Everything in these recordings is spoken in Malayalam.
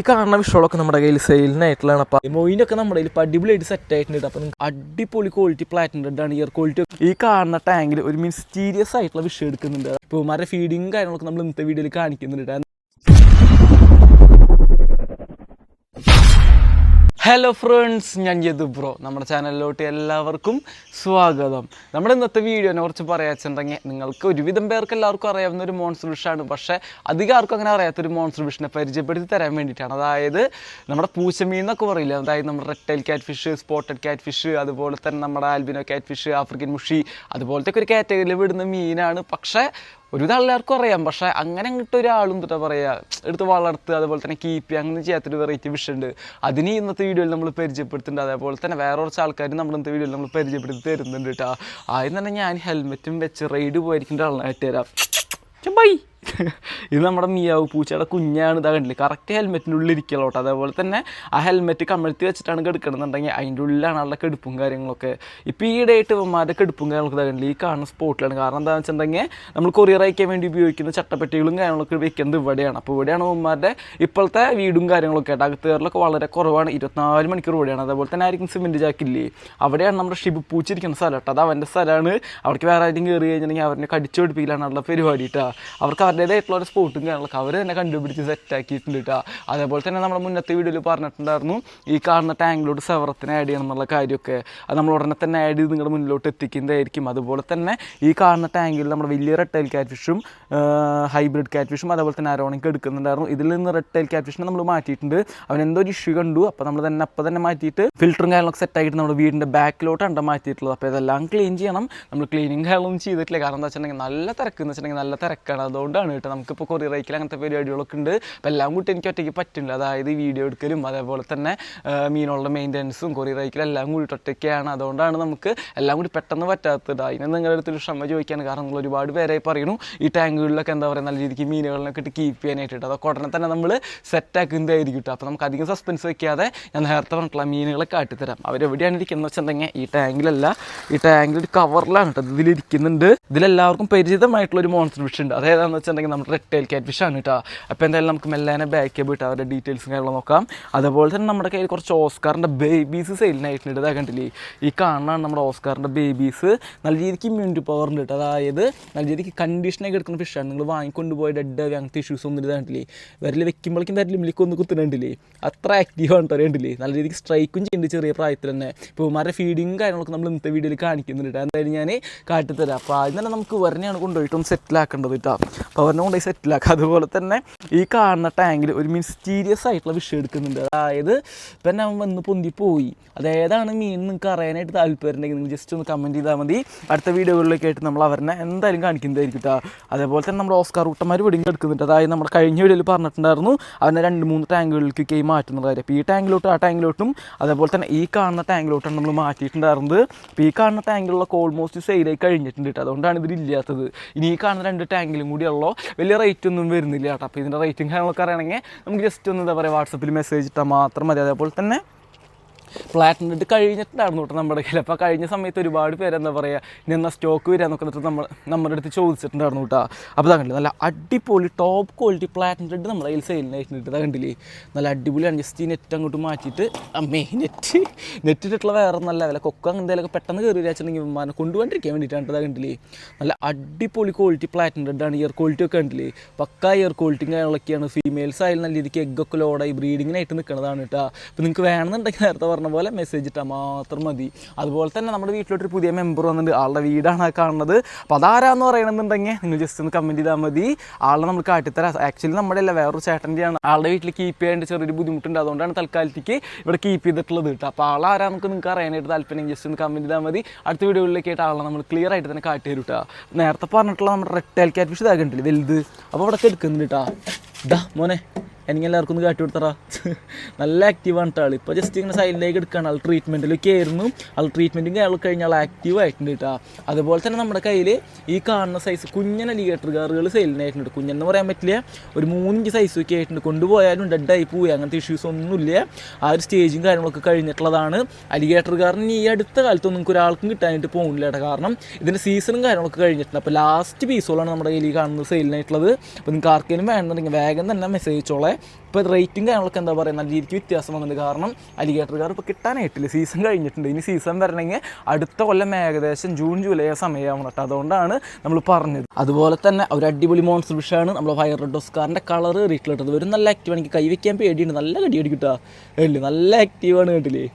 ഈ കാണുന്ന വിഷയങ്ങളൊക്കെ നമ്മുടെ കയ്യിൽ സെയിലിനായിട്ടുള്ളതാണ് അപ്പം മൊയിനൊക്കെ നമ്മുടെ കയ്യിൽ ഇപ്പം അടിപൊളിയായിട്ട് സെറ്റ് ആയിട്ടുണ്ട്. അപ്പം നിങ്ങൾക്ക് അടിപൊളി ക്വാളിറ്റി പ്ലാറ്റിന്റെ ഇയർ ക്വാളിറ്റി ഈ കാണുന്ന ടാങ്കിൽ ഒരു മിസ്റ്റീരിയസ് ആയിട്ടുള്ള വിഷയം എടുക്കുന്നുണ്ട്. ഇപ്പോൾ മര ഫീഡിങ് കാര്യങ്ങളൊക്കെ നമ്മൾ ഇന്നത്തെ വീഡിയോയിൽ കാണിക്കുന്നുണ്ട്. ഹലോ ഫ്രണ്ട്സ് ഞാൻ യദു ബ്രോ നമ്മുടെ ചാനലിലോട്ട് എല്ലാവർക്കും സ്വാഗതം. നമ്മുടെ ഇന്നത്തെ വീഡിയോനെ കുറിച്ച് പറയാച്ചുണ്ടെങ്കിൽ നിങ്ങൾക്ക് ഒരുവിധം പേർക്ക് എല്ലാവർക്കും അറിയാവുന്ന ഒരു മോൺസ്റ്റർ വിഷാണ് പക്ഷേ അധികം ആർക്കും അങ്ങനെ അറിയാത്തൊരു മോൺസ്റ്റർ വിഷിനെ പരിചയപ്പെടുത്തി തരാൻ വേണ്ടിയിട്ടാണ്. അതായത് നമ്മുടെ പൂച്ചമീൻ എന്നൊക്കെ പറയില്ല? അതായത് നമ്മുടെ റെറ്റൈൽ കാറ്റ് ഫിഷ് സ്പോട്ടഡ് കാറ്റ് ഫിഷ് അതുപോലെ തന്നെ നമ്മുടെ ആൽബിനോ കാറ്റ് ഫിഷ് ആഫ്രിക്കൻ മുഷി അതുപോലത്തെ ഒരു കാറ്റഗറിയിൽ വിടുന്ന മീനാണ്. പക്ഷേ ഒരുവിധം എല്ലാവർക്കും അറിയാം. പക്ഷേ അങ്ങനെ അങ്ങോട്ട് ഒരാളും എന്താ പറയുക എടുത്ത് വളർത്ത് അതുപോലെ തന്നെ കീപ്പ് ചെയ്യുക അങ്ങനെ ചെയ്യാത്തൊരു വെറൈറ്റി വിഷയമുണ്ട് അതിന് ഇന്നത്തെ വീഡിയോയിൽ നമ്മൾ പരിചയപ്പെടുത്തുന്നുണ്ട് അതേപോലെ തന്നെ വേറെ കുറച്ച് ആൾക്കാർ നമ്മൾ ഇന്നത്തെ വീഡിയോയിൽ നമ്മൾ പരിചയപ്പെടുത്തി തരുന്നുണ്ട് കേട്ടോ ആദ്യം തന്നെ ഞാൻ ഹെൽമെറ്റും വെച്ച് റൈഡ് പോയിരിക്കേണ്ട ആളായിട്ട് തരാം. ബൈ ഇത് നമ്മുടെ മിയാവ് പൂച്ചയുടെ കുഞ്ഞാണ് ഇതാ കണ്ടില്ല? കറക്റ്റ് ഹെൽമെറ്റിന്റെ ഉള്ളിൽ ഇരിക്കലോട്ടോ അതേപോലെ തന്നെ ആ ഹെൽമെറ്റ് കമഴ്ത്തി വെച്ചിട്ടാണ് കെടുക്കണമെന്നുണ്ടെങ്കിൽ അതിന്റെ ഉള്ളിലാണ് ആളുടെ കെടുപ്പും കാര്യങ്ങളൊക്കെ. ഇപ്പോൾ ഈ ഇടയായിട്ട് ഇവന്മാരുടെ കെടുപ്പും കാര്യങ്ങളൊക്കെ ഇതാ കണ്ടില്ല? ഈ കാണുന്ന സ്പോട്ടിലാണ്. കാരണം എന്താണെന്ന് വെച്ചിട്ടുണ്ടെങ്കിൽ നമ്മൾ കൊറിയർ അയക്കാൻ വേണ്ടി ഉപയോഗിക്കുന്ന ചട്ടപ്പെട്ടികളും കാര്യങ്ങളൊക്കെ വെക്കുന്നത് ഇവിടെയാണ്. അപ്പോൾ ഇവിടെയാണ് ഇവന്മാരുടെ ഇപ്പോഴത്തെ വീടും കാര്യങ്ങളൊക്കെ. ആയിട്ട് അകത്തുകാരിലൊക്കെ വളരെ കുറവാണ്. ഇരുപത്തിനാല് മണിക്കൂർ ഇവിടെയാണ്. അതേപോലെ തന്നെ ആയിരിക്കും സിമെന്റ് ജാക്കില്ലേ അവിടെയാണ് നമ്മുടെ ഷിബ് പൂച്ചിരിക്കുന്ന സ്ഥലം കേട്ടോ. അത് അവന്റെ സ്ഥലമാണ്. അവിടേക്ക് വേറെ ആരെങ്കിലും കയറി കഴിഞ്ഞിട്ടുണ്ടെങ്കിൽ അവരെ കടിച്ചു പിടിപ്പിക്കലാണ് പരിപാടി കേട്ടോ. അവർക്ക് അവരുടേതായിട്ടുള്ള ഒരു സ്പോട്ടും കാര്യങ്ങളൊക്കെ അവർ തന്നെ കണ്ടുപിടിച്ച് സെറ്റ് ആക്കിയിട്ടുണ്ട് കേട്ടോ അതേപോലെ തന്നെ നമ്മുടെ മുന്നത്തെ വീഡിയോയിൽ പറഞ്ഞിട്ടുണ്ടായിരുന്നു ഈ കാണുന്ന ടാങ്കിലോട്ട് സെവറത്തിന് ആഡ് ചെയ്യണം എന്നുള്ള കാര്യമൊക്കെ. അത് നമ്മൾ ഉടനെ തന്നെ ആഡ് ചെയ്ത് നിങ്ങളുടെ മുന്നിലോട്ട് എത്തിക്കുന്നതായിരിക്കും. അതുപോലെ തന്നെ ഈ കാണുന്ന ടാങ്കിൽ നമ്മുടെ വലിയ റെട്ടൈൽ ക്യാറ്റ് ഫിഷും ഹൈബ്രിഡ് ക്യാറ്റ് ഫിഷും അതേപോലെ തന്നെ അരോണിക്ക് എടുക്കുന്നുണ്ടായിരുന്നു. ഇതിൽ നിന്ന് റെട്ടൈൽ ക്യാറ്റ് ഫിഷിനെ നമ്മൾ മാറ്റിയിട്ടുണ്ട്. അവൻ എന്തോ ഒരു ഇഷ്യൂ കണ്ടു. അപ്പോൾ നമ്മൾ തന്നെ അപ്പം തന്നെ മാറ്റിയിട്ട് ഫിൽറ്ററും കാര്യങ്ങളൊക്കെ സെറ്റ് ആയിട്ട് നമ്മുടെ വീടിന്റെ ബാക്കിലോട്ടാണ് മാറ്റിയിട്ടുള്ളത്. അപ്പോൾ ഇതെല്ലാം ക്ലീൻ ചെയ്യണം. നമ്മൾ ക്ലീനിങ് കാര്യങ്ങളൊന്നും ചെയ്തിട്ടില്ല. കാരണം എന്താ വെച്ചിട്ടുണ്ടെങ്കിൽ നല്ല തിരക്ക് എന്ന് വെച്ചിട്ടുണ്ടെങ്കിൽ നല്ല തിരക്കാണ്. അതുകൊണ്ടാണ് കേട്ടോ. നമുക്കിപ്പോൾ കൊറിയർ അയക്കൽ അങ്ങനത്തെ പരിപാടികളൊക്കെ ഉണ്ട്. അപ്പോൾ എല്ലാം കൂട്ടി എനിക്ക് ഒറ്റയ്ക്ക് പറ്റുന്നില്ല അതായത് വീഡിയോ എടുക്കലും അതേപോലെ തന്നെ മീനുള്ള മെയിന്റനൻസും കൊറിയർ അയക്കലും എല്ലാം കൂടി ഒറ്റയ്ക്കാണ്. അതുകൊണ്ടാണ് നമുക്ക് എല്ലാം കൂടി പെട്ടെന്ന് പറ്റാത്തത്. അതിന് നിങ്ങളുടെ അടുത്തൊരു ക്ഷമ ചോദിക്കാൻ കാരണം നിങ്ങൾ ഒരുപാട് പേരായി പറയുന്നു ഈ ടാങ്കുകളിലൊക്കെ എന്താ പറയുക നല്ല രീതിക്ക് മീനുകളിലൊക്കെ ഇട്ട് കീപ്പ് ചെയ്യാനായിട്ട് അതൊക്കെ ഉടനെ തന്നെ നമ്മൾ സെറ്റാക്കുന്നതായിരിക്കും കേട്ടോ. അപ്പോൾ നമുക്ക് അധികം സസ്പെൻസ് വയ്ക്കാതെ ഞാൻ നേരത്തെ പറഞ്ഞിട്ടുള്ള മീനുകളെ കാട്ടിത്തരാം. അവരെവിടെയാണ് ഇരിക്കുന്നത് വെച്ചിട്ടുണ്ടെങ്കിൽ ഈ ടാങ്കിലല്ല ഈ ടാങ്കിൽ ഒരു കവറിലാണ് കേട്ടോ. ഇതിലിരിക്കുന്നുണ്ട്. ഇതിലെല്ലാവർക്കും പരിചിതമായിട്ടുള്ള ഒരു മോൺസ്റ്റർ ഫിഷ് ഉണ്ട് അതേതാണെന്ന് വെച്ചിട്ടുണ്ടെങ്കിൽ നമ്മുടെ റെറ്റൈൽ ക്യാറ്റ് ഫിഷ് ആണ് കേട്ടോ അപ്പോൾ എന്തായാലും നമുക്ക് മെല്ലാനെ ബാക്ക് ചെയ്ത് വിട്ട് അവരുടെ ഡീറ്റെയിൽസും കാര്യങ്ങളും നോക്കാം. അതുപോലെ തന്നെ നമ്മുടെ കയ്യിൽ കുറച്ച് ഓസ്കാറിന്റെ ബേബീസ് സെയിലിനായിട്ടുണ്ട് ഇതാ കണ്ടില്ലേ? ഈ കാണാണ് നമ്മുടെ ഓസ്കാറിന്റെ ബേബീസ് നല്ല രീതിക്ക് ഇമ്മ്യൂണിറ്റി പവർ ഉണ്ട് കേട്ടോ അതായത് നല്ല രീതിക്ക് കണ്ടീഷനൊക്കെ എടുക്കുന്ന ഫിഷാണ് നിങ്ങൾ വാങ്ങിക്കൊണ്ട് പോയ ഡെഡ് അങ്ങനത്തെ ഇഷ്യൂസ് ഒന്നും ഇതാണ്ടില്ലേ വരിൽ വെക്കുമ്പോഴേക്കും വിരൽ മില്ലിക്ക് ഒന്ന് കുത്തുന്നുണ്ടല്ലേ അത്ര ആക്റ്റീവ് ആണ് അറിയണ്ടില്ലേ നല്ല രീതിക്ക് സ്ട്രൈക്കും ചെയ്യുന്നുണ്ട് ചെറിയ പ്രായത്തിൽ തന്നെ. ഇപ്പോൾ മര ഫീഡിങ് കാര്യങ്ങളൊക്കെ നമ്മൾ ഇന്നത്തെ വീഡിയോയിൽ കാണിക്കുന്നുണ്ട്. എന്തായാലും ഞാൻ കാട്ടിത്തരാം. അപ്പോൾ ആദ്യം തന്നെ നമുക്ക് വരനെയാണ് കൊണ്ടുപോയിട്ടൊന്ന് സെറ്റിലാക്കേണ്ടത് കേട്ടോ അവരെ കൊണ്ടുപോയി സെറ്റിലാക്കുക അതുപോലെ തന്നെ ഈ കാണുന്ന ടാങ്കിൽ ഒരു മിസ്റ്റീരിയസ് ആയിട്ടുള്ള വിഷയം എടുക്കുന്നുണ്ട്. അതായത് ഇപ്പം അവൻ വന്ന് പൊന്തി പോയി. അതേതാണ് മീൻ നിങ്ങൾക്ക് അറിയാനായിട്ട് താല്പര്യം ഉണ്ടെങ്കിൽ നിങ്ങൾ ജസ്റ്റ് ഒന്ന് കമന്റ് ചെയ്താൽ മതി. അടുത്ത വീഡിയോകളിലൊക്കെ ആയിട്ട് നമ്മൾ അവരെ എന്തായാലും കാണിക്കുന്നതായിരിക്കും കേട്ടോ അതേപോലെ തന്നെ നമ്മുടെ ഓസ്കാർ കൂട്ടന്മാർ വെടിങ്ങ് എടുക്കുന്നുണ്ട് അതായത് നമ്മുടെ കഴിഞ്ഞ വീഡിയോയിൽ പറഞ്ഞിട്ടുണ്ടായിരുന്നു അവനെ രണ്ട് മൂന്ന് ടാങ്കുകളിലേക്ക് കൈ മാറ്റുന്ന കാര്യം അപ്പോൾ ഈ ടാങ്കിലോട്ടും ആ ടാങ്കിലോട്ടും അതേപോലെ തന്നെ ഈ കാണുന്ന ടാങ്കിലോട്ടാണ് നമ്മൾ മാറ്റിയിട്ടുണ്ടായിരുന്നത്. അപ്പോൾ ഈ കാണുന്ന ടാങ്കിലുള്ള ഓൾമോസ്റ്റ് സെയിലായി കഴിഞ്ഞിട്ടുണ്ട് കേട്ടോ അതുകൊണ്ടാണ് ഇതിലില്ലാത്തത്. ഇനി ഈ കാണുന്ന രണ്ട് ടാങ്കിലും കൂടി ഉള്ളൂ വലിയ റേറ്റ് ഒന്നും വരുന്നില്ല കേട്ടോ. അപ്പോൾ ഇതിന്റെ റേറ്റും കാര്യങ്ങളൊക്കെ അറിയണമെങ്കിൽ നമുക്ക് ജസ്റ്റ് ഒന്ന് എന്താ പറയുക വാട്സപ്പിൽ മെസ്സേജ് ഇട്ടാൽ മാത്രം മതി. അതേപോലെ തന്നെ പ്ലാറ്റിനിട്ട് കഴിഞ്ഞിട്ടുണ്ടായിരുന്നു കേട്ടോ നമ്മുടെ കയ്യിൽ. അപ്പോൾ കഴിഞ്ഞ സമയത്ത് ഒരുപാട് പേര് എന്താ പറയുക ഇനി എന്നാൽ സ്റ്റോക്ക് വരിക എന്നിട്ട് നമ്മൾ നമ്മുടെ അടുത്ത് ചോദിച്ചിട്ടുണ്ടായിരുന്നു കേട്ടോ. അപ്പോൾ കണ്ടില്ല നല്ല അടിപൊളി ടോപ്പ് ക്വാളിറ്റി പ്ലാറ്റിനിട്ട് നമ്മുടെ കയ്യിൽ സെയിലിനായിട്ട് ഇതാ കണ്ടില്ലേ നല്ല അടിപൊളിയാണ്. ജസ്റ്റ് നെറ്റ് അങ്ങോട്ട് മാറ്റിയിട്ട് അമ്മേ നെറ്റ് നെറ്റിട്ടുള്ള വേറെ നല്ല വില കൊക്ക എന്തെങ്കിലുമൊക്കെ പെട്ടെന്ന് കയറി വെച്ചിട്ടുണ്ടെങ്കിൽ വിമാനം കൊണ്ടുപോകാണ്ടിരിക്കാൻ വേണ്ടിയിട്ടാണ് ഇതാ കണ്ടില്ലേ. നല്ല അടിപൊളി ക്വാളിറ്റി പ്ലാറ്റിനിട്ട് ആണ് ഇയർ ക്വാളിറ്റി ഒക്കെ കണ്ടില്ലേ. പക്ക ഇയർ ക്വാളിറ്റി കാര്യങ്ങളൊക്കെയാണ്. ഫീമെയിൽസ് ആയാലും നല്ല രീതിക്ക് എഗ്ഗൊക്കെ ലോഡായി ബ്രീഡിങ്ങിനായിട്ട് നിൽക്കുന്നതാണ് കേട്ടോ. അപ്പോൾ നിങ്ങൾക്ക് വേണമെന്നുണ്ടെങ്കിൽ നേരത്തെ പറഞ്ഞ പോലെ മെസ്സേജ് ഇട്ടാൽ മാത്രം മതി. അതുപോലെ തന്നെ നമ്മുടെ വീട്ടിലോട്ടൊരു പുതിയ മെമ്പർ വന്നിട്ടുണ്ട്. ആളുടെ വീടാണ് കാണുന്നത്. അപ്പോൾ അതാരാന്ന് പറയണമെന്നുണ്ടെങ്കിൽ നിങ്ങൾ ജസ്റ്റ് ഒന്ന് കമന്റ് ചെയ്താൽ മതി. ആളെ നമ്മൾ കാട്ടിത്തരാം. ആക്ച്വലി നമ്മുടെ അല്ല വേറൊരു ചേട്ടന്റെയാണ്. ആളുടെ വീട്ടിൽ കീപ്പ് ചെയ്യേണ്ട ചെറിയൊരു ബുദ്ധിമുട്ടുണ്ട്. അതുകൊണ്ടാണ് തൽക്കാലത്തേക്ക് ഇവിടെ കീപ്പ് ചെയ്തിട്ടുള്ളത് കേട്ടോ. അപ്പോൾ ആളാരാ നമുക്ക് നിങ്ങൾക്ക് അറിയാനായിട്ട് താല്പര്യം ജസ്റ്റ് ഒന്ന് കമന്റ് ചെയ്താൽ മതി. അടുത്ത വീഡിയോകളിലേക്ക് ആയിട്ട് ആളെ നമ്മൾ ക്ലിയർ ആയിട്ട് തന്നെ കാട്ടി തരും കേട്ടോ. നേരത്തെ പറഞ്ഞിട്ടുള്ള നമ്മുടെ റെഡ് ക്യാറ്റ് ഫിഷ് ഇതാകണ്ടില്ലേ വലുത്. അപ്പോൾ ഇവിടെ എടുക്കുന്നുണ്ട് കേട്ടോ. ഇതാ മോനെ. എനിക്ക് എല്ലാവർക്കും ഒന്ന് കാട്ടി കൊടുത്തറ. നല്ല ആക്റ്റീവാണ് കേട്ടോ ആൾ ഇപ്പോൾ ജസ്റ്റ് ഇങ്ങനെ സൈഡിലേക്ക് എടുക്കുകയാണ് ആൾ ട്രീറ്റ്മെന്റിലൊക്കെ ആയിരുന്നു. ആൾ ട്രീറ്റ്മെന്റും കാര്യങ്ങൾ കഴിഞ്ഞാൽ ആക്റ്റീവ് ആയിട്ടുണ്ട് കേട്ടോ അതുപോലെ തന്നെ നമ്മുടെ കയ്യിൽ ഈ കാണുന്ന സൈസ് കുഞ്ഞൻ അലിഗേറ്റർ കാറുകൾ സെയിലിനായിട്ടുണ്ട് കുഞ്ഞെന്ന് പറയാൻ പറ്റില്ല. ഒരു മൂന്നിഞ്ച് ഒക്കെ ആയിട്ടുണ്ട്. കൊണ്ടുപോയാലും ഡെഡായി പോയി. അങ്ങനത്തെ ഇഷ്യൂസ് ഒന്നുമില്ല. ആ ഒരു സ്റ്റേജും കാര്യങ്ങളൊക്കെ കഴിഞ്ഞിട്ടുള്ളതാണ്. അലിഗേറ്റർ കാറിന് ഈ അടുത്ത കാലത്തൊന്നും നിങ്ങൾക്ക് ഒരാൾക്കും കിട്ടാനായിട്ട് പോകുന്നില്ല കേട്ടോ കാരണം ഇതിന്റെ സീസണും കാര്യങ്ങളൊക്കെ കഴിഞ്ഞിട്ടുണ്ട്. അപ്പോൾ ലാസ്റ്റ് പീസുകളാണ് നമ്മുടെ കയ്യിൽ കാണുന്നത് സെയിലിനായിട്ടുള്ളത് അപ്പോൾ നിങ്ങൾക്ക് ആർക്കെങ്കിലും വേണമെന്നുണ്ടെങ്കിൽ വേഗം തന്നെ മെസ്സേജ് അയച്ചോളെ. പക്ഷേ ഇപ്പോൾ റേറ്റിംഗ് കാര്യങ്ങളൊക്കെ എന്താ പറയുക നല്ല രീതിക്ക് വ്യത്യാസം വന്നത് കാരണം അലിഗേറ്റർ അലിഗേറ്റർകാർ ഇപ്പോൾ കിട്ടാനായിട്ടില്ല. സീസൺ കഴിഞ്ഞിട്ടുണ്ട്. ഇനി സീസൺ വരണമെങ്കിൽ അടുത്ത കൊല്ലം ഏകദേശം ജൂൺ ജൂലൈ സമയമാവണം കേട്ടോ. അതുകൊണ്ടാണ് നമ്മൾ പറഞ്ഞത്. അതുപോലെ തന്നെ ഒരു അടിപൊളി മോൺസ്റ്റർ വിഷയമാണ് നമ്മൾ ഫയർ റെഡ് ഓസ്കാറിന്റെ കളർ റീറ്റിലിട്ടത് ഒരു നല്ല ആക്റ്റീവ് എനിക്ക് കൈവയ്ക്കാൻ പേടിയുണ്ട്. നല്ല കടി അടിക്കിട്ടാ അല്ലേ നല്ല ആക്റ്റീവാണ് കേട്ടില്ലേ?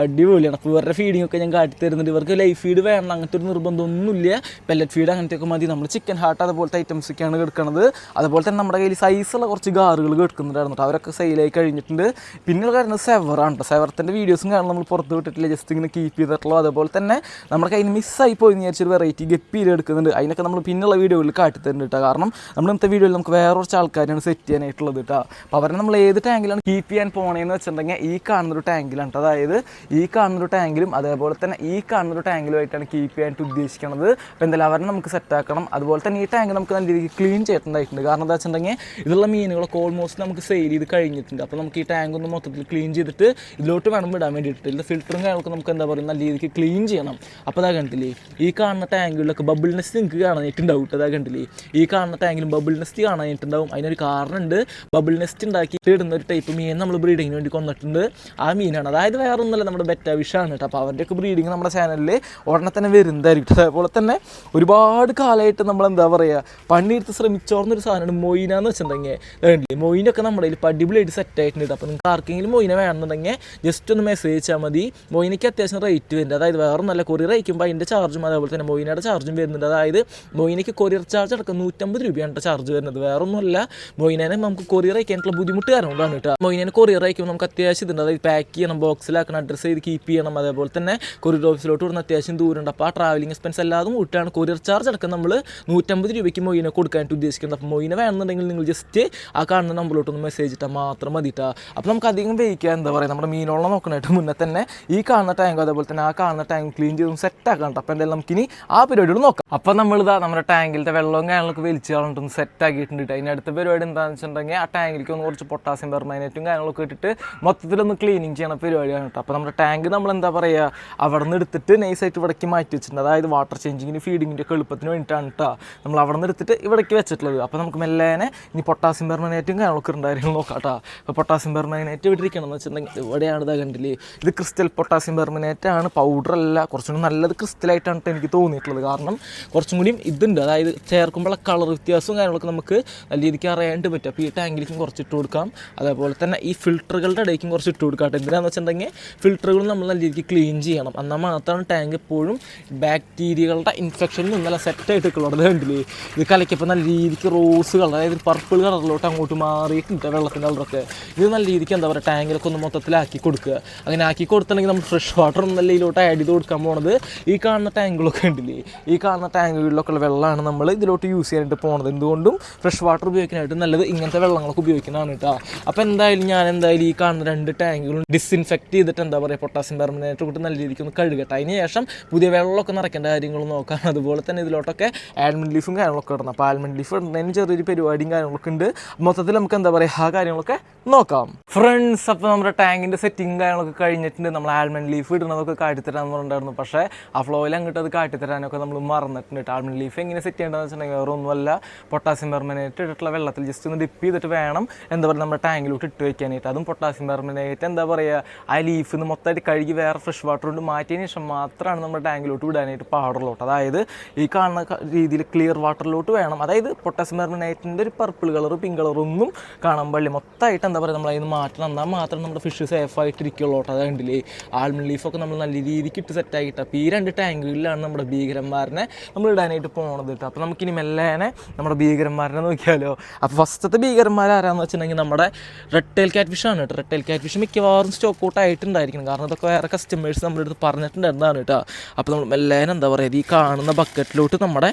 അടിപൊളിയാണ്. അപ്പോൾ ഇവരുടെ ഫീഡിംഗ് ഒക്കെ ഞാൻ കാട്ടി തരുന്നുണ്ട്. ഇവർക്ക് ലൈഫ് ഫീഡ് വേണം. അങ്ങനത്തെ ഒരു നിർബന്ധമൊന്നുമില്ല പെല്ലറ്റ് ഫീഡ് അങ്ങനത്തെയൊക്കെ മതി. നമ്മൾ ചിക്കൻ ഹാർട്ട് അതുപോലത്തെ ഐറ്റംസ് ഒക്കെയാണ് കിടക്കുന്നത് അതുപോലെ തന്നെ നമ്മുടെ കയ്യിൽ സൈസുള്ള കുറച്ച് ഗാറുകൾ കിടക്കുന്നുണ്ടായിരുന്നു. അവരൊക്കെ സെയിലായി കഴിഞ്ഞിട്ടുണ്ട്. പിന്നെ കാര്യങ്ങൾ സെവറാണ് കേട്ടോ. സെവറത്തിന്റെ വീഡിയോസും കാരണം നമ്മൾ പുറത്ത് വിട്ടിട്ടില്ല. ജസ്റ്റ് ഇങ്ങനെ കീപ്പ് ചെയ്തിട്ടുള്ളൂ അതുപോലെ തന്നെ നമ്മുടെ കയ്യിൽ മിസ്സായി പോയി എന്ന് വിചാരിച്ചൊരു വെറൈറ്റി ഗപ്പിയിൽ എടുക്കുന്നുണ്ട്. അതിനൊക്കെ നമ്മൾ പിന്നുള്ള വീഡിയോയിൽ കാട്ടി തരുന്നുണ്ട് കേട്ടോ. കാരണം നമ്മൾ ഇന്നത്തെ വീഡിയോയിൽ നമുക്ക് വേറെ കുറച്ച് ആൾക്കാരാണ് സെറ്റ് ചെയ്യാനായിട്ടുള്ളത് കേട്ടോ. അപ്പോൾ അവരെ നമ്മൾ ഏത് ടാങ്കിലാണ് കീപ്പ് ചെയ്യാൻ പോകണമെന്ന് വെച്ചിട്ടുണ്ടെങ്കിൽ ഈ കാണുന്നൊരു ടാങ്കിലാണ് കേട്ടോ. അതായത് ഈ കാണുന്നൊരു ടാങ്കിലും അതേപോലെ തന്നെ ഈ കാണുന്നൊരു ടാങ്കിലുമായിട്ടാണ് കീപ്പ് ചെയ്യാനായിട്ട് ഉദ്ദേശിക്കുന്നത് അപ്പോൾ എന്തായാലും അവരെ നമുക്ക് സെറ്റാക്കണം അതുപോലെ തന്നെ ഈ ടാങ്ക് നമുക്ക് നല്ല രീതിക്ക് ക്ലീൻ ചെയ്തിട്ടുണ്ടായിട്ടുണ്ട്. കാരണം എന്താ വെച്ചിട്ടുണ്ടെങ്കിൽ ഇതിലുള്ള മീനുകളൊക്കെ ഓൾമോസ്റ്റ് നമുക്ക് സെയിൽ ചെയ്ത് കഴിഞ്ഞിട്ടുണ്ട്. അപ്പോൾ നമുക്ക് ഈ ടാങ്ക് ഒന്ന് മൊത്തത്തിൽ ക്ലീൻ ചെയ്തിട്ട് ഇതിലോട്ട് വേണം വിടാൻ വേണ്ടിയിട്ട്. ഇതിന്റെ ഫിൽറ്ററും കാര്യങ്ങളൊക്കെ നമുക്ക് എന്താ പറയുക നല്ല രീതിക്ക് ക്ലീൻ ചെയ്യണം. അപ്പോൾ അതാ കണ്ടില്ലേ ഈ കാണുന്ന ടാങ്കുകളിലൊക്കെ ബബിൾനെസ് നിങ്ങൾക്ക് കാണാനായിട്ടുണ്ടാവും കേട്ടോ. അതാ കണ്ടില്ലേ ഈ കാണുന്ന ടാങ്കിലും ബബിൾ നെസ്റ്റ് കാണാനായിട്ടുണ്ടാവും. അതിനൊരു കാരണമുണ്ട്. ബബിൾ നെസ്റ്റ് ഉണ്ടാക്കിയിട്ട് ഇടുന്ന ഒരു ടൈപ്പ് മീൻ നമ്മൾ ബ്രീഡിങ്ങിന് വേണ്ടി കൊന്നിട്ടുണ്ട്. ആ മീനാണ്. അതായത് വേറെ ഒന്നുമല്ല നമ്മുടെ ബെറ്റ വിഷാണ് കേട്ടോ. അപ്പോൾ അവന്റെയൊക്കെ ബ്രീഡിങ് നമ്മുടെ ചാനലിൽ ഉടനെ തന്നെ വരുന്നതായിരിക്കും. അതേപോലെ തന്നെ ഒരുപാട് കാലമായിട്ട് നമ്മൾ എന്താ പറയുക പണിയെടുത്ത് ശ്രമിച്ചോർന്നൊരു സാധനമാണ് മൊയിന എന്ന് വെച്ചിട്ടുണ്ടെങ്കിൽ മൊയിനൊക്കെ നമ്മുടെ കയ്യിൽ അടിപൊളിയായിട്ട് സെറ്റ് ആയിട്ടുണ്ട്. അപ്പോൾ നിങ്ങൾക്ക് ആർക്കെങ്കിലും മൊയിന വേണമെന്നുണ്ടെങ്കിൽ ജസ്റ്റ് ഒന്ന് മെസ്സേജ് അയച്ചാൽ മതി. മൊയിനയ്ക്ക് അത്യാവശ്യം റേറ്റ് വരുന്നുണ്ട്. അതായത് വേറെ നല്ല കൊറിയർ അയക്കുമ്പോൾ അതിന്റെ ചാർജും അതേപോലെ തന്നെ മൊയിനയുടെ ചാർജും വരുന്നുണ്ട്. അതായത് മൊയിനയ്ക്ക് കൊറിയർ ചാർജ് അടക്കം നൂറ്റമ്പത് രൂപയാണ് ചാർജ് വരുന്നത്. വേറൊന്നുമല്ല മൊയിനെ നമുക്ക് കൊറിയർ അയക്കാനുള്ള ബുദ്ധിമുട്ട് കാരണം കൊണ്ടാണ് കേട്ടോ. മൊയിനെ കൊറിയർ അയക്കുമ്പോൾ നമുക്ക് അത്യാവശ്യം ഇതുണ്ട്. അതായത് പാക്ക് ചെയ്യണം ബോക്സിലാക്കണം അഡ്രസ്സ് ചെയ്ത് കീപ്പ് ചെയ്യണം. അതേപോലെ തന്നെ കൊറിയർ ഓഫീസിലോട്ട് വിടുന്ന അത്യാവശ്യം ദൂരമുണ്ട്. അപ്പോൾ ആ ട്രാവലിംഗ് എക്സ്പെൻസ് എല്ലാതും കൂട്ടാണ്. കൊറിയർ ചാർജ് അടക്കം നമ്മൾ നൂറ്റമ്പത് രൂപയ്ക്ക് മൊയിനെ കൊടുക്കാനായിട്ട് ഉദ്ദേശിക്കുന്നത്. അപ്പോൾ മൊയിനെ വേണമെന്നുണ്ടെങ്കിൽ നിങ്ങൾ ജസ്റ്റ് ആ കാണുന്ന നമ്പറിലോട്ടൊന്ന് മെസ്സേജ് ഇട്ടാൽ മാത്രം മതി കേട്ടോ അപ്പോൾ നമുക്ക് അധികം വെയിക്കാൻ എന്താ പറയുക നമ്മുടെ മീനോളം നോക്കണായിട്ട് മുന്നേ തന്നെ ഈ കാണുന്ന ടാങ്ക് അതേപോലെ തന്നെ ആ കാണുന്ന ടാങ്ക് ക്ലീൻ ചെയ്ത് സെറ്റ് ആക്കണം അപ്പോൾ എന്തായാലും നമുക്കിനി ആ പരിപാടിയോട് നോക്കാം. അപ്പോൾ നമ്മളിതാ നമ്മുടെ ടാങ്കിലത്തെ വെള്ളവും കാര്യങ്ങളൊക്കെ വലിച്ച് കളഞ്ഞിട്ടൊന്ന് സെറ്റ് ആക്കിയിട്ടുണ്ട് അതിന്റെ അടുത്ത പരിപാടി എന്താണെന്ന് വെച്ചിട്ടുണ്ടെങ്കിൽ ആ ടാങ്കിലേക്ക് ഒന്ന് കുറച്ച് പൊട്ടാസ്യം പെർമൈനറ്റും കാര്യങ്ങളൊക്കെ ഇട്ടിട്ട് മൊത്തത്തിലൊന്ന് ക്ലീനിങ് ചെയ്യണ പരിപാടിയാണ് കേട്ടോ അപ്പോൾ നമ്മുടെ ടാങ്ക് നമ്മൾ എന്താ പറയുക അവിടെ നിന്ന് എടുത്തിട്ട് നൈസായിട്ട് ഇവിടേക്ക് മാറ്റി വെച്ചിട്ടുണ്ട്. അതായത് വാട്ടർ ചേഞ്ചിങ്ങിന് ഫീഡിങ്ങിന്റെ ഒക്കെ എളുപ്പത്തിന് വേണ്ടിയിട്ടാണ് കേട്ടോ നമ്മൾ അവിടെ നിന്ന് എടുത്തിട്ട് ഇവിടേക്ക് വെച്ചിട്ടുള്ളത്. അപ്പോൾ നമുക്ക് മെല്ലേനെ ഇനി പൊട്ടാസ്യം പെർമനേറ്റും കാര്യങ്ങളൊക്കെ ഉണ്ടായിരുന്നു നോക്കാം കേട്ടോ അപ്പോൾ പൊട്ടാസ്യം പെർമനേറ്റ് ഇവിടെ ഇരിക്കണം എന്ന് വെച്ചിട്ടുണ്ടെങ്കിൽ ഇവിടെയാണ് ഇതാ കണ്ടില്ലേ ഇത് ക്രിസ്റ്റൽ പൊട്ടാസ്യം പെർമനേറ്റ് ആണ്. പൗഡർ അല്ല കുറച്ചും കൂടി നല്ലത് ക്രിസ്റ്റലായിട്ടാണ് ട്ടോ എനിക്ക് തോന്നിയിട്ടുള്ളത്. കാരണം കുറച്ചും കൂടിയും ഇതുണ്ട്. അതായത് ചേർക്കുമ്പോൾ കളർ വ്യത്യാസവും കാര്യങ്ങളൊക്കെ നമുക്ക് നല്ല രീതിക്ക് അറിയാണ്ട് പറ്റും. അപ്പോൾ ഈ ടാങ്കിലേക്കും കുറച്ച് ഇട്ട് കൊടുക്കാം. അതേപോലെ തന്നെ ഈ ഫിൽട്ടറുകളുടെ ഇടയ്ക്കും കുറച്ച് ഇട്ട് കൊടുക്കാം കേട്ടോ എന്തിനാന്ന് വെച്ചിട്ടുണ്ടെങ്കിൽ ഫിൽറ്ററുകൾ നമ്മൾ നല്ല രീതിക്ക് ക്ലീൻ ചെയ്യണം. എന്നാൽ മാത്രമാണ് ടാങ്ക് എപ്പോഴും ബാക്ടീരിയകളുടെ ഇൻഫെക്ഷനിൽ നിന്നല്ല സെറ്റായിട്ട് നിൽക്കുള്ളത് കണ്ടില്ലേ? ഇത് കലക്കിയപ്പോൾ നല്ല രീതിക്ക് റോസ് കളർ അതായത് പർപ്പിൾ കളറിലോട്ട് അങ്ങോട്ട് മാറിയിട്ടുണ്ട് വെള്ളത്തിന്റെ കളറൊക്കെ ഇത് നല്ല രീതിക്ക് എന്താ പറയുക ടാങ്കിലൊക്കെ ഒന്ന് മൊത്തത്തിലാക്കി കൊടുക്കുക. അങ്ങനെ ആക്കി കൊടുത്തിട്ടുണ്ടെങ്കിൽ നമ്മൾ ഫ്രഷ് വാട്ടർ നല്ല ഇതിലോട്ട് ആഡ് ചെയ്ത് കൊടുക്കാൻ പോണത്. ഈ കാണുന്ന ടാങ്കുകളൊക്കെ ഉണ്ടില്ലേ ഈ കാണുന്ന ടാങ്കുകളിലൊക്കെ ഉള്ള വെള്ളമാണ് നമ്മൾ ഇതിലോട്ട് യൂസ് ചെയ്യാനായിട്ട് പോണത്. എന്തുകൊണ്ടും ഫ്രഷ് വാട്ടർ ഉപയോഗിക്കാനായിട്ട് നല്ലത് ഇങ്ങനത്തെ വെള്ളങ്ങളൊക്കെ ഉപയോഗിക്കുന്നതാണ് കേട്ടോ. അപ്പോൾ എന്തായാലും ഞാൻ എന്തായാലും ഈ കാണുന്ന രണ്ട് ടാങ്കുകളും ഡിസ്ഇൻഫെക്റ്റ് ചെയ്തിട്ട് എന്താ പറയുക പൊട്ടാസ്യം പെർമനേറ്റ് കൂട്ടി നല്ല രീതിക്ക് ഒന്ന് കഴുകട്ടെ. അതിന് ശേഷം പുതിയ വെള്ളമൊക്കെ നിറയ്ക്കേണ്ട കാര്യങ്ങൾ നോക്കാം. അതുപോലെ തന്നെ ഇതിലോട്ടൊക്കെ ആൽമണ്ട് ലീഫും കാര്യങ്ങളൊക്കെ ഇടണം. അപ്പോൾ ആൽമണ്ട് ലീഫ് ഇടുന്നതിന് ചെറിയൊരു പരിപാടിയും കാര്യങ്ങളൊക്കെ ഉണ്ട്. മൊത്തത്തിൽ നമുക്ക് എന്താ പറയുക ആ കാര്യങ്ങളൊക്കെ നോക്കാം. ഫ്രണ്ട്സ് അപ്പോൾ നമ്മുടെ ടാങ്കിന്റെ സെറ്റിംഗ് കാര്യങ്ങളൊക്കെ കഴിഞ്ഞിട്ടുണ്ട്. നമ്മൾ ആൽമണ്ട് ലീഫ് ഇടുന്നതൊക്കെ കാട്ടിത്തരാന്ന് പറഞ്ഞിട്ടുണ്ടായിരുന്നു. പക്ഷേ ആ ഫ്ലോയിൽ അങ്ങോട്ട് അത് കാട്ടിത്തരാനൊക്കെ നമ്മൾ മറന്നിട്ടുണ്ട് ആൽമണ്ട് ലീഫ് എങ്ങനെ സെറ്റ് ചെയ്യേണ്ടതെന്ന് വെച്ചിട്ടുണ്ടെങ്കിൽ വേറെ ഒന്നുമല്ല പൊട്ടാസ്യം പെർമനേറ്റ് ഇട്ടിട്ടുള്ള വെള്ളത്തിൽ ജസ്റ്റ് ഒന്ന് ഡിപ്പ് ചെയ്തിട്ട് വേണം. എന്താ പറയുക നമ്മുടെ ടാങ്കിലോട്ട് ഇട്ട് വയ്ക്കാനായിട്ട് അതും പൊട്ടാസ്യം പെർമനേറ്റ് എന്താ പറയുക ആ ലീഫ് നിന്ന് മൊത്തമായിട്ട് കഴുകി വേറെ ഫ്രഷ് വാട്ടർ കൊണ്ട് മാറ്റിയതിന് ശേഷം മാത്രമാണ് നമ്മുടെ ടാങ്കിലോട്ട് വിടാനായിട്ട് പാടുള്ളൂ അതായത് ഈ കാണുന്ന രീതിയിൽ ക്ലിയർ വാട്ടറിലോട്ട് വേണം. അതായത് പൊട്ടാസ്യം പെർമനേറ്റിന്റെ ഒരു പർപ്പിൾ കളർ പിങ്ക് കളർ ഒന്നും കാണാൻ പാടില്ല. മൊത്തമായിട്ട് എന്താ പറയുക നമ്മൾ അതിന് മാറ്റണം. എന്നാൽ മാത്രം നമ്മുടെ ഫിഷ് സേഫ് ആയിട്ട് ഇരിക്കുള്ളൂ കേട്ടോ അത് കണ്ടില്ലേ? ആൽമൺ ലീഫൊക്കെ നമ്മൾ നല്ല രീതിക്ക് ഇട്ട് സെറ്റ് ആക്കിയിട്ട്. അപ്പോൾ ഈ രണ്ട് ടാങ്കുകളിലാണ് നമ്മുടെ ഭീകരന്മാരനെ നമ്മൾ ഇടാനായിട്ട് പോകണത് കേട്ടോ. അപ്പോൾ നമുക്കിനി മെല്ലേനെ നമ്മുടെ ഭീകരന്മാരനെ നോക്കിയാലോ. അപ്പോൾ ഫസ്റ്റത്തെ ഭീകരന്മാർ ആരാന്ന് വെച്ചിട്ടുണ്ടെങ്കിൽ നമ്മുടെ റെഡ് ടെയിൽ കാറ്റ് ഫിഷാണ് കേട്ടോ. റെഡ് ടെയിൽ കാറ്റ് ഫിഷ് മിക്കവാറും സ്റ്റോക്ക് ഔട്ട് ആയിട്ടുണ്ടായിരിക്കണം. കാരണം ഇതൊക്കെ വേറെ കസ്റ്റമേഴ്സ് നമ്മുടെ പറഞ്ഞിട്ടുണ്ടായിരുന്നതാണ് കേട്ടോ. അപ്പോൾ നമ്മൾ മെല്ലേനെ എന്താ പറയുക ഈ കാണുന്ന ബക്കറ്റിലോട്ട് നമ്മുടെ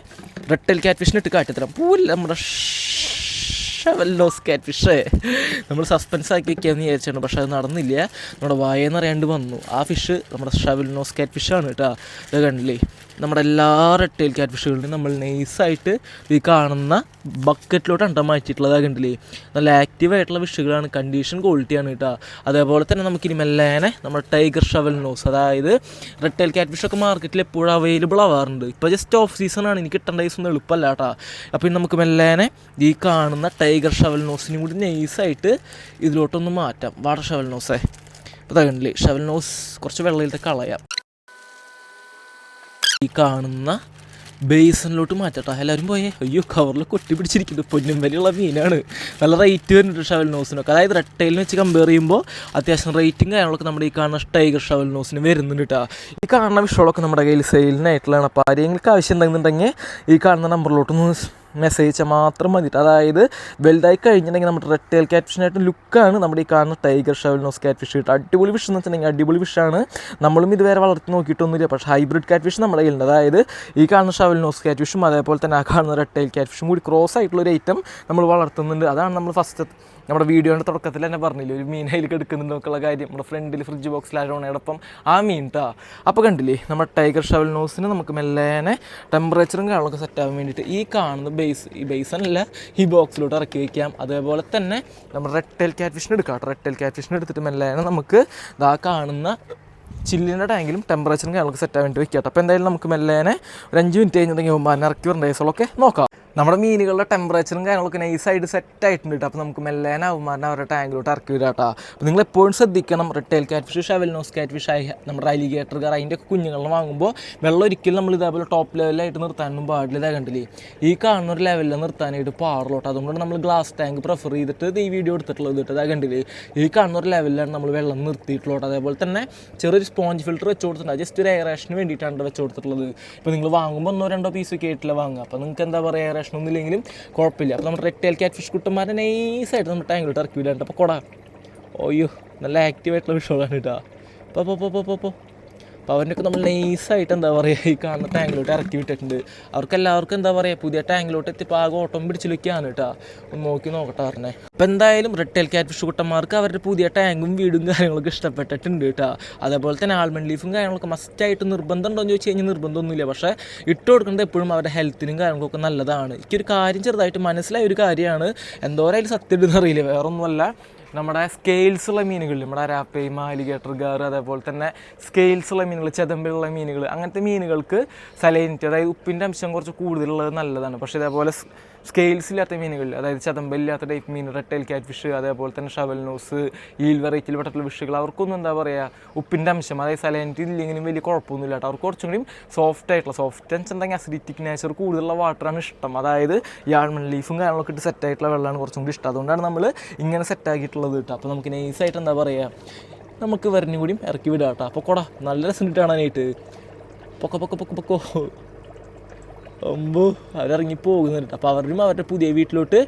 റെഡ് ടെയിൽ കാറ്റ് ഫിഷിനെ ഇട്ട് കാട്ടിത്തരാം. പൂല്ല നമ്മുടെ ഷവല്ലോസ് കാറ്റ് ഫിഷേ നമ്മൾ സസ്പെൻസ് ആക്കി വെക്കാമെന്ന് വിചാരിച്ചാണ് പക്ഷെ അത് നടന്നില്ല. നമ്മുടെ വായെന്ന് അറിയാണ്ട് വന്നു. ആ ഫിഷ് നമ്മുടെ ഷവൽനോസ് കാറ്റ് ഫിഷാണ് കേട്ടോ. ഇത് കണ്ടില്ലേ? നമ്മുടെ എല്ലാ റെട്ടേൽ കാറ്റ് ഫിഷുകളിലും നമ്മൾ നൈസായിട്ട് ഈ കാണുന്ന ബക്കറ്റിലോട്ട് അണ്ടം മാറ്റിയിട്ടുള്ളത് കണ്ടില്ലേ? നല്ല ആക്റ്റീവ് ആയിട്ടുള്ള ഫിഷുകളാണ് കണ്ടീഷൻ ക്വാളിറ്റിയാണ് കേട്ടോ. അതേപോലെ തന്നെ നമുക്കിനി മെല്ലേനെ നമ്മുടെ ടൈഗർ ഷവൽ നോസ് അതായത് റിട്ടെയിൽ കാറ്റ് ഫിഷൊക്കെ മാർക്കറ്റിൽ എപ്പോഴും അവൈലബിൾ ആവാറുണ്ട്. ഇപ്പോൾ ജസ്റ്റ് ഓഫ് സീസണാണ് എനിക്ക് കിട്ടേണ്ട ദിവസം എളുപ്പമല്ല കേട്ടോ. അപ്പോൾ നമുക്ക് മെല്ലേനെ ഈ കാണുന്ന ടൈഗർ ഷവൽ നോസിനും കൂടി നൈസായിട്ട് ഇതിലോട്ടൊന്ന് മാറ്റാം. വാട്ടർ ഷവൽ നോസേ അപ്പോൾ തകണ്ടില്ലേ ഷവൽ നോസ് കുറച്ച് വെള്ളയിലത്തെ കളയാം. ഈ കാണുന്ന ബേസണിലോട്ട് മാറ്റട്ടോ എല്ലാവരും പോയേ. അയ്യോ കവറിൽ കൊട്ടി പിടിച്ചിരിക്കുന്നു. പൊന്നും വലിയുള്ള മീനാണ്. നല്ല റേറ്റ് വരുന്നുണ്ട് ഷവൽ നോസിനൊക്കെ അതായത് റെട്ടൈലിന് വെച്ച് കമ്പയർ ചെയ്യുമ്പോൾ അത്യാവശ്യം റേറ്റിംഗ് കാര്യങ്ങളൊക്കെ നമ്മുടെ ഈ കാണുന്ന ടൈഗർ ഷവൽ നോസിന് വരുന്നുണ്ട് കേട്ടോ ഈ കാണുന്ന വിഷയങ്ങളൊക്കെ നമ്മുടെ കയ്യിൽ സെയിലിനായിട്ടുള്ളതാണ് അപ്പോൾ ആരെങ്കിലും ആവശ്യം ഉണ്ടെന്നുണ്ടെങ്കിൽ ഈ കാണുന്ന നമ്പറിലോട്ടൊന്ന് മെസ്സേജ് മാത്രം മതിയിട്ട് അതായത് വലുതായി കഴിഞ്ഞിട്ടുണ്ടെങ്കിൽ നമ്മുടെ റെഡ് ടെയിൽ ക്യാറ്റ് ഫിഷിനായിട്ട് ലുക്കാണ് നമ്മുടെ ഈ കാണുന്ന tiger shovel nose cat fish കിട്ടുക അടിപൊളി ഫിഷ് എന്ന് വെച്ചിട്ടുണ്ടെങ്കിൽ അടിപൊളി ഫിഷാണ് നമ്മളും ഇതുവരെ വളർത്തി നോക്കിയിട്ടൊന്നുമില്ല പക്ഷേ ഹൈബ്രിഡ് ക്യാറ്റ് ഫിഷ് നമ്മുടെ കയ്യിലുണ്ട്. അതായത് ഈ കാണുന്ന ഷവൽ നോസ് ക്യാറ്റ് ഫിഷും അതേപോലെ തന്നെ ആ കാണുന്ന റെട്ടേൽ ക്യാറ്റ് ഫിഷും കൂടി ക്രോസ് ആയിട്ടുള്ള ഒരു ഐറ്റം നമ്മൾ വളർത്തുന്നുണ്ട്. അതാണ് നമ്മൾ ഫസ്റ്റ് നമ്മുടെ വീഡിയോയുടെ തുടക്കത്തിൽ തന്നെ പറഞ്ഞില്ലേ ഒരു മീൻ അതിൽ എടുക്കുന്നുണ്ടൊക്കെയുള്ള കാര്യം. നമ്മുടെ ഫ്രണ്ടിൽ ഫ്രിഡ്ജ് ബോക്സിൽ അരോണയോടൊപ്പം ആ മീൻ കേട്ടോ അപ്പോൾ കണ്ടില്ലേ നമ്മുടെ ടൈഗർ ഷവൽ നോസിന് നമുക്ക് മെല്ലേനെ ടെമ്പറേച്ചറും കാര്യങ്ങളൊക്കെ സെറ്റ് ആവാൻ വേണ്ടിയിട്ട് ഈ കാണുന്ന ബേസ് ഈ ബേസനല്ല ഈ ബോക്സിലോട്ട് ഇറക്കി വയ്ക്കാം അതേപോലെ തന്നെ നമ്മുടെ റെഡ് ക്യാറ്റ് ഫിഷിന് എടുക്കാം റെഡ് റെട്ടൽ ക്യാറ്റ് എടുത്തിട്ട് മെല്ലേനെ നമുക്ക് ഇതാ കാണുന്ന ചില്ലിന്റെ ടാങ്കിലും ടെമ്പറേച്ചറും കാര്യങ്ങളൊക്കെ സെറ്റ് ആവാൻ വേണ്ടി വയ്ക്കാം അപ്പോൾ എന്തായാലും നമുക്ക് മെല്ലേനെ ഒരു അഞ്ച് മിനിറ്റ് കഴിഞ്ഞിട്ടുണ്ടെങ്കിൽ മുമ്പ് ഇറക്കി വരേണ്ട ദിവസങ്ങളൊക്കെ നോക്കാം. നമ്മുടെ മീനുകളുടെ ടെമ്പറേച്ചറും കാര്യങ്ങളൊക്കെ നൈസായിട്ട് സെറ്റ് ആയിട്ടുണ്ട് അപ്പോൾ നമുക്ക് മെല്ലേന അവന്മാരുടെ അവരുടെ ടാങ്കിലോട്ട് ഇറക്കി വിടാം കേട്ടോ അപ്പോൾ നിങ്ങൾ എപ്പോഴും ശ്രദ്ധിക്കണം red tail catfish fish nose cat fish ആയി നമ്മുടെ അലിഗേറ്റർ കാർ അതിന്റെ ഒക്കെ കുഞ്ഞുങ്ങളെ വാങ്ങുമ്പോൾ വെള്ളം ഒരിക്കലും നമ്മൾ ഇതേപോലെ ടോപ്പ് ലെവലിലായിട്ട് നിർത്താനൊന്നും പാടില്ല ഇതാ കണ്ടില്ലേ? ഈ കാണുന്ന ഒരു ലെവലിൽ നിർത്താനായിട്ട് പാടുള്ളൂ അതുകൊണ്ടാണ് നമ്മൾ ഗ്ലാസ് ടാങ്ക് പ്രിഫർ ചെയ്തിട്ട് ഈ വീഡിയോ എടുത്തിട്ടുള്ളത് കേട്ടോ ഇതാ കണ്ടില്ലേ? ഈ കാണുന്ന ഒരു ലെവലിലാണ് നമ്മൾ വെള്ളം നിർത്തിയിട്ടുള്ളത് അതേപോലെ തന്നെ ചെറിയൊരു സ്പോഞ്ച് ഫിൽറ്റർ വെച്ച് കൊടുത്തിട്ടുണ്ട്. ജസ്റ്റ് ഒരു എയറേഷന് വേണ്ടിയിട്ടാണ് വെച്ച് കൊടുത്തിട്ടുള്ളത്. ഇപ്പോൾ നിങ്ങൾ വാങ്ങുമ്പോൾ ഒന്നോ രണ്ടോ പീസ് ഒക്കെ ആയിട്ടില്ല വാങ്ങുക. അപ്പോൾ നിങ്ങൾക്ക് എന്താ പറയുക ഇല്ലെങ്കിലും കുഴപ്പമില്ല. അപ്പോൾ നമ്മുടെ റെക്ടൈൽ ക്യാറ്റ് ഫിഷ് കുട്ടന്മാരെ നൈസായിട്ട് നമ്മുടെ ടാങ്കിൽ ഇറക്കി വിടാനുണ്ട്. അപ്പോൾ കൊടാ. ഓയ്യോ നല്ല ആക്റ്റീവായിട്ടുള്ള വിഷയമാണ് കേട്ടോ അപ്പോൾ അപ്പോൾ അപ്പോൾ അപ്പോൾ അപ്പോൾ അപ്പോൾ അവരിനൊക്കെ നമ്മൾ നൈസായിട്ട് എന്താ പറയുക ഈ കാണുന്ന ടാങ്കിലോട്ട് ഇറക്കി വിട്ടിട്ടുണ്ട്. അവർക്ക് എല്ലാവർക്കും എന്താ പറയുക പുതിയ ടാങ്കിലോട്ട് എത്തിപ്പോൾ ആകെ ഓട്ടം പിടിച്ചിലൊക്കെയാണ് കേട്ടോ ഒന്ന് നോക്കി നോക്കട്ടെ പറഞ്ഞേ. അപ്പോൾ എന്തായാലും റിട്ടെൽ ക്യാറ്റ് ഫിഷ് കുട്ടന്മാർക്ക് അവരുടെ പുതിയ ടാങ്കും വീടും കാര്യങ്ങളൊക്കെ ഇഷ്ടപ്പെട്ടിട്ടുണ്ട് കേട്ടോ അതേപോലെ തന്നെ ആൽമണ്ട് ലീഫും കാര്യങ്ങളൊക്കെ മസ്റ്റായിട്ട് നിർബന്ധം ഉണ്ടോ എന്ന് ചോദിച്ചു കഴിഞ്ഞാൽ നിർബന്ധമൊന്നുമില്ല. പക്ഷേ ഇട്ട് കൊടുക്കുന്നത് എപ്പോഴും അവരുടെ ഹെൽത്തിനും കാര്യങ്ങൾക്കൊക്കെ നല്ലതാണ്. എനിക്കൊരു കാര്യം ചെറുതായിട്ട് മനസ്സിലായ ഒരു കാര്യമാണ്. എന്തോരം സത്യം അറിയില്ല? വേറൊന്നുമല്ല. നമ്മുടെ സ്കെയിൽസ് ഉള്ള മീനുകൾ നമ്മുടെ അരാപ്പയും ആലിഗേറ്റർ ഗാർ അതേപോലെ തന്നെ സ്കെയിൽസ് ഉള്ള മീനുകൾ ചെതമ്പിലുള്ള മീനുകൾ അങ്ങനത്തെ മീനുകൾക്ക് സലൈനിറ്റി അതായത് ഉപ്പിന്റെ അംശം കുറച്ച് കൂടുതലുള്ളത് നല്ലതാണ്. പക്ഷേ ഇതേപോലെ സ്കെയിൽസ് ഇല്ലാത്ത മീനുകളിൽ അതായത് ചതമ്പില്ലാത്ത ടൈപ്പ് മീൻ റെട്ടൈൽ ക്യാറ്റ് ഫിഷ് അതേപോലെ തന്നെ ഷവൽ നോസ് ഈൽ വെറൈറ്റിയിൽ പെട്ടിട്ടുള്ള ഫിഷുകൾ അവർക്കൊന്നും എന്താ പറയുക ഉപ്പിന്റെ അംശം അതായത് സലൈനിറ്റി ഇല്ലെങ്കിലും വലിയ കുഴപ്പമൊന്നുമില്ല കേട്ടോ. അവർക്ക് കുറച്ചും കൂടി സോഫ്റ്റ് ആയിട്ടുള്ള സോഫ്റ്റ് എന്തെങ്കിലും അസിഡിറ്റിക് നേച്ചർ കൂടുതലുള്ള വാട്ടറാണ് ഇഷ്ടം. അതായത് യാൾമൺ ലീഫും കാര്യങ്ങളൊക്കെ ഇട്ട് സെറ്റ് ആയിട്ടുള്ള വെള്ളമാണ് കുറച്ചും കൂടി ഇഷ്ടം. അതുകൊണ്ടാണ് നമ്മൾ ഇങ്ങനെ സെറ്റ് ആക്കിയിട്ടുള്ളത് കേട്ടോ. അപ്പോൾ നമുക്ക് നൈസായിട്ട് എന്താ പറയുക നമുക്ക് വരഞ്ഞും കൂടിയും ഇറക്കി വിടാം കേട്ടോ. അപ്പോൾ കൊടാ നല്ല രസം കാണാനായിട്ട്. പൊക്ക പൊക്ക പൊക്ക പൊക്കോ. അമ്പോ അവരിറങ്ങി പോകുന്നുണ്ട്. അപ്പോൾ അവരും അവരുടെ പുതിയ വീട്ടിലോട്ട്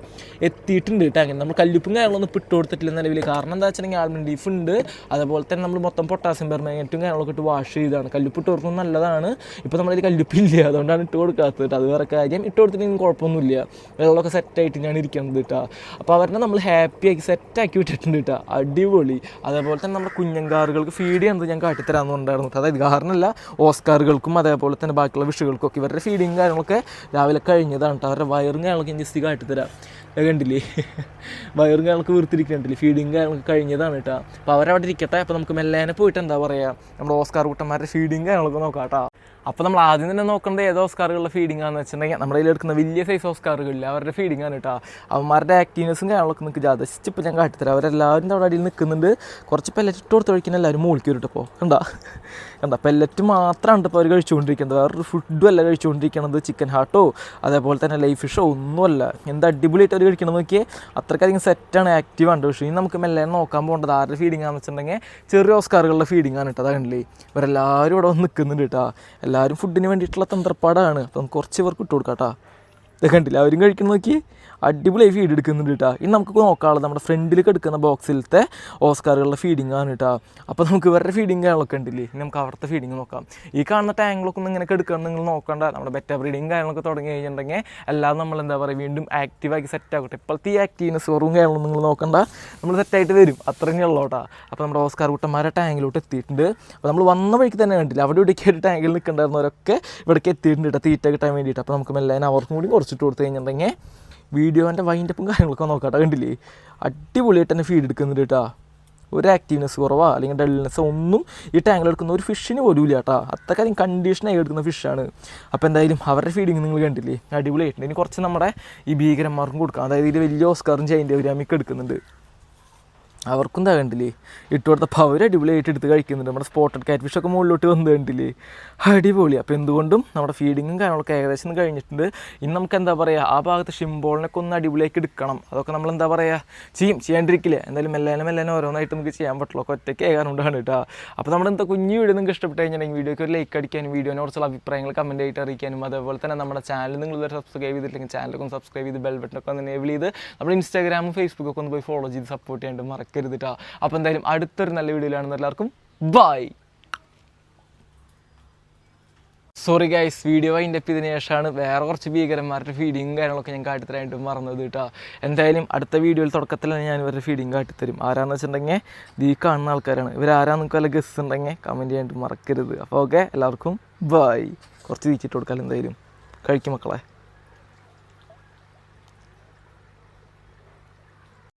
എത്തിയിട്ടുണ്ട് കേട്ടോ. അങ്ങനെ നമ്മൾ കല്ലുപ്പും കാര്യങ്ങളൊന്നും ഇട്ട് കൊടുത്തിട്ടില്ല നിലവിൽ കാരണം എന്താ വെച്ചിട്ടുണ്ടെങ്കിൽ ആൽമണ്ട് ലീഫ് ഉണ്ട്. അതുപോലെ തന്നെ നമ്മൾ മൊത്തം പൊട്ടാസ്യം പെർമാനറ്റും കാര്യങ്ങളൊക്കെ ഇട്ട് വാഷ് ചെയ്താണ് കല്ലുപ്പ് ഇട്ട് കൊടുക്കുന്നത് നല്ലതാണ്. ഇപ്പോൾ നമ്മളിൽ കല്ലുപ്പില്ല. അതുകൊണ്ടാണ് ഇട്ട് കൊടുക്കാത്തത് അത് വേറെ കാര്യം. ഇട്ട് കൊടുത്തിട്ടുണ്ടെങ്കിൽ കുഴപ്പമൊന്നുമില്ല. വെള്ളമൊക്കെ സെറ്റായിട്ട് ഞാൻ ഇരിക്കുന്നത് കേട്ടോ. അപ്പോൾ അവരെ നമ്മൾ ഹാപ്പിയാക്കി സെറ്റാക്കി വിട്ടിട്ടുണ്ട് കേട്ടോ. അടിപൊളി. അതേപോലെ തന്നെ നമ്മുടെ കുഞ്ഞങ്കാറുകൾക്ക് ഫീഡ് ചെയ്യുന്നത് ഞാൻ കാട്ടിത്തരാമെന്നുണ്ടായിരുന്നു കേട്ടോ. അതായത് കാരണമല്ല ഓസ്കാറുകൾക്കും അതേപോലെ തന്നെ ബാക്കിയുള്ള വിഷുകൾക്കും ഒക്കെ ഇവരുടെ ഫീഡിങ് കാര്യങ്ങളൊക്കെ രാവിലെ കഴിഞ്ഞതാണ് കേട്ടോ അവരുടെ വയറും കാര്യങ്ങളൊക്കെ ഞാൻ ജസ്റ്റ് കാട്ടിത്തരാം തരാം കണ്ടില്ലേ? വയറും കാര്യങ്ങളൊക്കെ വീർത്തിരിക്കുന്നുണ്ടല്ലേ? ഫീഡിങ് കാര്യങ്ങളൊക്കെ കഴിഞ്ഞതാണ് കേട്ടോ അപ്പോൾ അവരവിടെ ഇരിക്കട്ടെ. അപ്പോൾ നമുക്ക് മെല്ലേനെ പോയിട്ട് എന്താ പറയുക നമ്മുടെ ഓസ്കാർ കുട്ടന്മാരുടെ ഫീഡിങ് കാര്യങ്ങളൊക്കെ നോക്കാം കേട്ടോ അപ്പോൾ നമ്മൾ ആദ്യം തന്നെ നോക്കേണ്ടത് ഏത് ഓസ്കാറുകളുടെ ഫീഡിംഗ് ആണെന്ന് വെച്ചിട്ടുണ്ടെങ്കിൽ നമ്മുടെ കയ്യിൽ എടുക്കുന്ന വലിയ സൈസ് ഓസ്കാറുകളില്ല അവരുടെ ഫീഡിംഗ് ആണ് കേട്ടോ അവന്മാരുടെ ആക്റ്റീവ്നെസ്സും കാര്യങ്ങളൊക്കെ നിങ്ങൾക്ക് ജസ്റ്റ് ഇപ്പോൾ ഞാൻ കാട്ടിത്തരാം. അവരെല്ലാവരും അവിടെ അടിയിൽ നിൽക്കുന്നുണ്ട്. കുറച്ച് പെല്ലറ്റ് കൊടുത്ത് കഴിക്കുന്ന എല്ലാവരും മൂളിക്ക് ഇപ്പോൾ കണ്ടാ? കണ്ടാ? പെല്ലറ്റ് മാത്രമാണ് ഇപ്പോൾ അവർ കഴിച്ചുകൊണ്ടിരിക്കുന്നത്. വേറൊരു ഫുഡും അല്ല കഴിച്ചുകൊണ്ടിരിക്കുന്നത് ചിക്കൻ ഹാർട്ടോ അതേപോലെ തന്നെ ലൈഫ് ഫിഷോ ഒന്നുമല്ല എന്ത് അടിപൊളിയായിട്ട് അവർ കഴിക്കണം നോക്കിയേ അത്രക്കധികം സെറ്റാണ് ആക്റ്റീവ് ആണ് പക്ഷേ ഇനി നമുക്ക് മെല്ലെ നോക്കാൻ പോകേണ്ടത് ആരുടെ ഫീഡിംഗ് ആണെന്ന് വെച്ചിട്ടുണ്ടെങ്കിൽ ചെറിയ ഓസ്കാറുകളുടെ ഫീഡിംഗ് ആണ് കേട്ടോ അതാണ് ഇവരെല്ലാവരും ഇവിടെ വന്ന് നിൽക്കുന്നുണ്ട് കേട്ടോ എല്ലാവരും ഫുഡിന് വേണ്ടിയിട്ടുള്ള തന്ത്രപ്പാടാണ്. അപ്പം കുറച്ച് പേർക്ക് ഇട്ട് കൊടുക്കാം കേട്ടോ ഇത് കണ്ടില്ല? അവരും കഴിക്കുന്ന നോക്കി അടിപൊളിയായി ഫീഡ് എടുക്കുന്നുണ്ട് കേട്ടോ ഇനി നമുക്ക് നോക്കാനുള്ളത് നമ്മുടെ ഫ്രണ്ടിലേക്ക് എടുക്കുന്ന ബോക്സിലത്തെ ഓസ്കാറുകളുടെ ഫീഡിംഗ് ആണ് കേട്ടോ അപ്പോൾ നമുക്ക് ഇവരുടെ ഫീഡിംഗ് കാര്യങ്ങളൊക്കെ ഉണ്ടല്ലേ? ഇനി നമുക്ക് അവിടുത്തെ ഫീഡിംഗ് നോക്കാം. ഈ കാണുന്ന ടാങ്കിലൊക്കെ ഒന്ന് ഇങ്ങനെ എടുക്കണം നിങ്ങൾ നോക്കണ്ട. നമ്മുടെ ബെറ്റർ ബ്രീഡിങ് കാര്യങ്ങളൊക്കെ തുടങ്ങി കഴിഞ്ഞിട്ടുണ്ടെങ്കിൽ എല്ലാം നമ്മൾ എന്താ പറയുക വീണ്ടും ആക്റ്റീവാക്കി സെറ്റ് ആക്കട്ടെ. ഇപ്പോഴത്തെ ഈ ആക്റ്റീവ്നെസ് വെറും കാര്യങ്ങളും നിങ്ങൾ നോക്കണ്ട. നമ്മൾ സെറ്റായിട്ട് വരും. അത്രയും ഉള്ളൂ കേട്ടോ അപ്പോൾ നമ്മുടെ ഓസ്കാർ കുട്ടന്മാരെ ടാങ്കിലോട്ട് എത്തിയിട്ടുണ്ട്. അപ്പോൾ നമ്മൾ വന്ന വഴിക്ക് തന്നെ കണ്ടില്ല? അവിടെ ഇവിടേക്ക് ടാങ്കിൽ നിൽക്കണ്ടായിരുന്നവരൊക്കെ ഇവിടേക്ക് എത്തിയിട്ടുണ്ട് കേട്ടോ തീറ്റ കിട്ടാൻ വേണ്ടിയിട്ട്. അപ്പോൾ നമുക്ക് മെല്ലാൻ അവർക്കും കൂടി കുറച്ചിട്ട് കൊടുത്തു കഴിഞ്ഞിട്ടുണ്ടെങ്കിൽ വീഡിയോന്റെ വൈൻഡപ്പും കാര്യങ്ങളൊക്കെ നോക്കാട്ടോ കണ്ടില്ലേ? അടിപൊളിയായിട്ട് തന്നെ ഫീഡ് എടുക്കുന്നുണ്ട് കേട്ടോ ഒരു ആക്റ്റീവ്നെസ് കുറവാ. അല്ലെങ്കിൽ ഡൾനെസ് ഒന്നും ഈ ടാങ്കിൽ എടുക്കുന്ന ഒരു ഫിഷിന് പോലും ഇല്ല കേട്ടോ അത്രക്കാര്യം കണ്ടീഷനായി എടുക്കുന്ന ഫിഷാണ് അപ്പോൾ എന്തായാലും അവരുടെ ഫീഡിങ് നിങ്ങൾ കണ്ടില്ലേ? അടിപൊളിയായിട്ടുണ്ട്. ഇനി കുറച്ച് നമ്മുടെ ഈ ഭീകരന്മാർക്കും കൊടുക്കാം. അതായത് ഇതിൽ വലിയ ഓസ്കാറും ചെയ്യേണ്ടി ഒരു അമിക്ക് എടുക്കുന്നുണ്ട്. അവർക്കും എന്താ കണ്ടില്ലേ? ഇട്ട് പവർ അടിപൊളിയായിട്ട് എടുത്ത് കഴിക്കുന്നുണ്ട്. നമ്മുടെ സ്പോട്ടഡ് കാറ്റ് ഫിഷൊക്കെ മുകളിലോട്ട് വന്ന് കണ്ടില്ലേ? അടിപൊളി. അപ്പോൾ എന്തുകൊണ്ടും നമ്മുടെ ഫീഡിങ്ങും കാര്യങ്ങളൊക്കെ ഏകദേശം കഴിഞ്ഞിട്ടുണ്ട്. ഇനി നമുക്ക് എന്താ പറയുക ആ ഭാഗത്ത് ഷിംബോളിനൊക്കെ ഒന്ന് അടിപൊളിയാക്കി എടുക്കണം. അതൊക്കെ നമ്മൾ എന്താ പറയുക ചെയ്യും ചെയ്യാണ്ടിരിക്കില്ലേ? എന്തായാലും മെല്ലാനും മെല്ലാനും ഓരോന്നായിട്ട് നമുക്ക് ചെയ്യാൻ പറ്റുള്ളൂ. ഒക്കെ ഒറ്റയ്ക്ക് ഏകാനുണ്ടാണ് കേട്ടോ. അപ്പോൾ നമ്മുടെ എന്താ കുഞ്ഞു വീഡിയോ നിങ്ങൾക്ക് ഇഷ്ടപ്പെട്ട് കഴിഞ്ഞിട്ടുണ്ടെങ്കിൽ വീഡിയോക്ക് ഒരു ലൈക്ക് അടിക്കാനും വീഡിയോനെ കുറിച്ചുള്ള അഭിപ്രായങ്ങൾ കമന്റ് ആയിട്ട് അറിയിക്കാനും. അതേപോലെ തന്നെ നമ്മുടെ ചാനൽ നിങ്ങൾ ഇതുവരെ സബ്സ്ക്രൈബ് ചെയ്തിട്ടില്ലെങ്കിൽ ചാനലൊക്കെ ഒന്ന് സബ്സ്ക്രൈബ് ചെയ്ത് ബെൽ ബട്ടനൊക്കെ ഒന്ന് എനേബിൾ ചെയ്ത് നമ്മുടെ ഇൻസ്റ്റാഗ്രാമും ഫേസ്ബുക്കൊക്കെ ഒന്ന് പോയി ഫോളോ ചെയ്ത് സപ്പോർട്ട് ചെയ്യാണ്ട് മറക്കരുത് കേട്ടോ അപ്പോൾ എന്തായാലും അടുത്തൊരു നല്ല വീഡിയോയിലാണെന്ന് എല്ലാവർക്കും. ബൈ സോറി ഗൈസ് വീഡിയോ അതിന്റെ ഇതിന് ശേഷമാണ് വേറെ കുറച്ച് ഭീകരന്മാരുടെ ഫീഡിങ്ങും കാര്യങ്ങളൊക്കെ ഞാൻ കാട്ടിത്തരായിട്ട് മറന്നത് കേട്ടോ എന്തായാലും അടുത്ത വീഡിയോയിൽ തുടക്കത്തിൽ തന്നെ ഞാൻ ഇവരുടെ ഫീഡിങ് കാട്ടിത്തരും. ആരാന്ന് വെച്ചിട്ടുണ്ടെങ്കിൽ ഈ കാണുന്ന ആൾക്കാരാണ്. ഇവർ ആരാന്ന് നിങ്ങൾക്ക് വല്ല ഗസ് ഉണ്ടെങ്കിൽ കമന്റ് ചെയ്യാനായിട്ട് മറക്കരുത്. അപ്പോൾ ഓക്കെ എല്ലാവർക്കും ബൈ കുറച്ച് തീച്ചിട്ട് കൊടുക്കാം എന്തായാലും കഴിക്കും മക്കളെ.